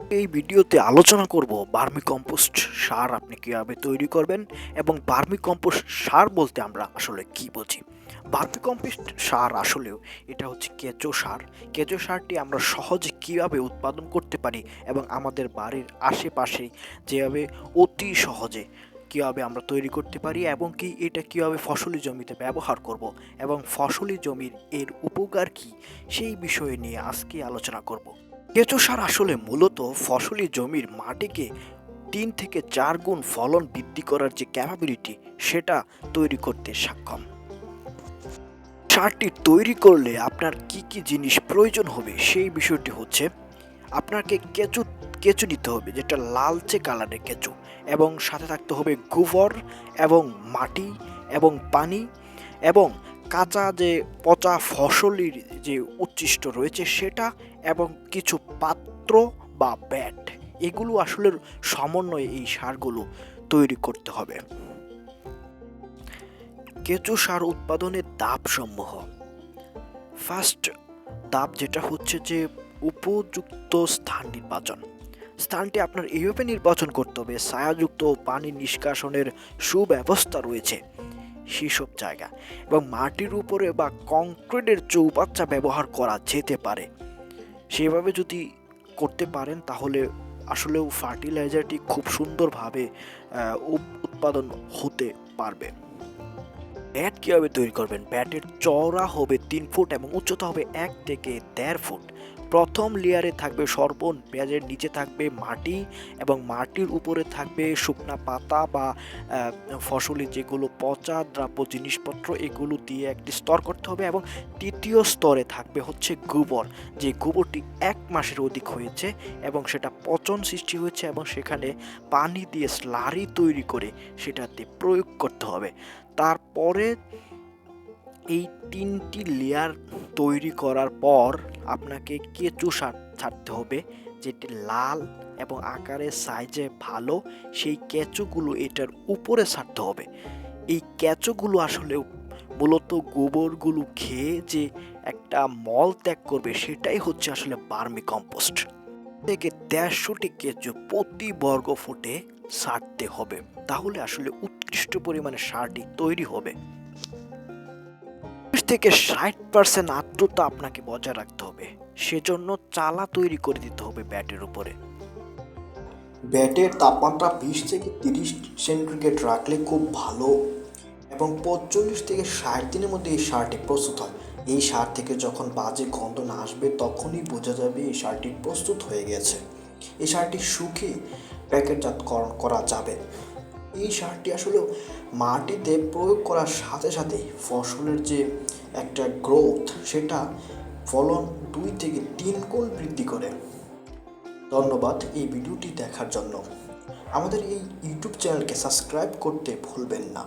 এই ভিডিওতে আলোচনা করব বার্মি কম্পোস্ট সার আপনি কীভাবে তৈরি করবেন এবং বার্মি কম্পোস্ট সার বলতে আমরা আসলে কি বুঝি? বার্মি কম্পোস্ট সার আসলেও এটা হচ্ছে কেঁচো সার। কেঁচো সারটি আমরা সহজে কীভাবে উৎপাদন করতে পারি এবং আমাদের বাড়ির আশেপাশে যেভাবে অতি সহজে কীভাবে আমরা তৈরি করতে পারি এবং কি এটা কীভাবে ফসলি জমিতে ব্যবহার করব এবং ফসলি জমির এর উপকার কী সেই বিষয়ে নিয়ে আজকে আলোচনা করব। কেঁচো সার আসলে মূলত ফসলি জমির মাটিকে তিন থেকে চার গুণ ফলন বৃদ্ধি করার যে ক্যাপাবিলিটি সেটা তৈরি করতে সক্ষম। সারটি তৈরি করলে আপনার কি কি জিনিস প্রয়োজন হবে সেই বিষয়টি হচ্ছে, আপনাকে কেঁচু কেঁচু নিতে হবে, যেটা লালচে কালারের কেঁচু, এবং সাথে থাকতে হবে গোবর এবং মাটি এবং পানি এবং কাঁচা যে পচা ফসলের যে উচ্ছিষ্ট রয়েছে সেটা এবং কিছু পাত্র বা ব্যাট, এগুলো আসলে সমন্বয়ে এই সারগুলো তৈরি করতে হবে। কেঁচু সার উৎপাদনের ধাপসমূহ ফার্স্ট ধাপ যেটা হচ্ছে যে উপযুক্ত স্থান নির্বাচন স্থানটি আপনার এইভাবে নির্বাচন করতে হবে। ছায়াযুক্ত পানি নিষ্কাশনের সুব্যবস্থা রয়েছে। সেসব জায়গা এবং মাটির উপরে বা কংক্রিটের চৌবাচ্চা ব্যবহার করা যেতে পারে। সেভাবে যদি করতে পারেন, তাহলে আসলেও ফার্টিলাইজারটি খুব সুন্দরভাবে উৎপাদন হতে পারবে। ব্যাট কীভাবে তৈরি করবেন? ব্যাটের চওড়া হবে তিন ফুট এবং উচ্চতা হবে এক থেকে দেড় ফুট। প্রথম লেয়ারে থাকবে সর্বন, পেঁয়াজের নিচে থাকবে মাটি এবং মাটির উপরে থাকবে শুকনা পাতা বা ফসলের যেগুলো পচা দ্রাব্য জিনিসপত্র, এগুলো দিয়ে একটি স্তর করতে হবে এবং তৃতীয় স্তরে থাকবে হচ্ছে গোবর। যে গোবরটি এক মাসের অধিক হয়েছে এবং সেটা পচন সৃষ্টি হয়েছে এবং সেখানে পানি দিয়ে স্লারি তৈরি করে সেটাতে প্রয়োগ করতে হবে। তারপরে এই তিনটি লেয়ার তৈরি করার পর আপনাকে কেঁচু সার ছাড়তে হবে, যেটি লাল এবং আকারে সাইজে ভালো, সেই কেঁচোগুলো এটার উপরে ছাড়তে হবে। এই কেঁচোগুলো আসলে মূলত গোবরগুলো খেয়ে যে একটা মল ত্যাগ করবে, সেটাই হচ্ছে আসলে বার্মি কম্পোস্ট। থেকে দেড়শোটি কেঁচো প্রতি বর্গ ফুটে ছাড়তে হবে। তাহলে আসলে উৎকৃষ্ট পরিমাণে সারটি তৈরি হবে। থেকে ষাট পার্সেন্ট আর্দ্রতা আপনাকে বজায় রাখতে হবে। সেজন্য চালা তৈরি করে দিতে হবে ব্যাটের উপরে। ব্যাটের তাপমাত্রা বিশ থেকে তিরিশ সেন্টিগ্রেড রাখলে খুব ভালো এবং পঁয়তাল্লিশ থেকে ষাট দিনের মধ্যে এই সারটি প্রস্তুত হয়। এই সার থেকে যখন বাজে গন্ধ না আসবে, তখনই বোঝা যাবে এই সারটি প্রস্তুত হয়ে গেছে। এই সারটি শুকিয়ে প্যাকেটজাতকরণ করা যাবে। এই সারটি আসলে মাটিতে প্রয়োগ করার সাথে সাথে ফসলের যে একটা গ্রোথ সেটা ফলন দুই থেকে তিন গুণ বৃদ্ধি করে। ধন্যবাদ এই ভিডিওটি দেখার জন্য। আমাদের এই ইউটিউব চ্যানেলকে সাবস্ক্রাইব করতে ভুলবেন না।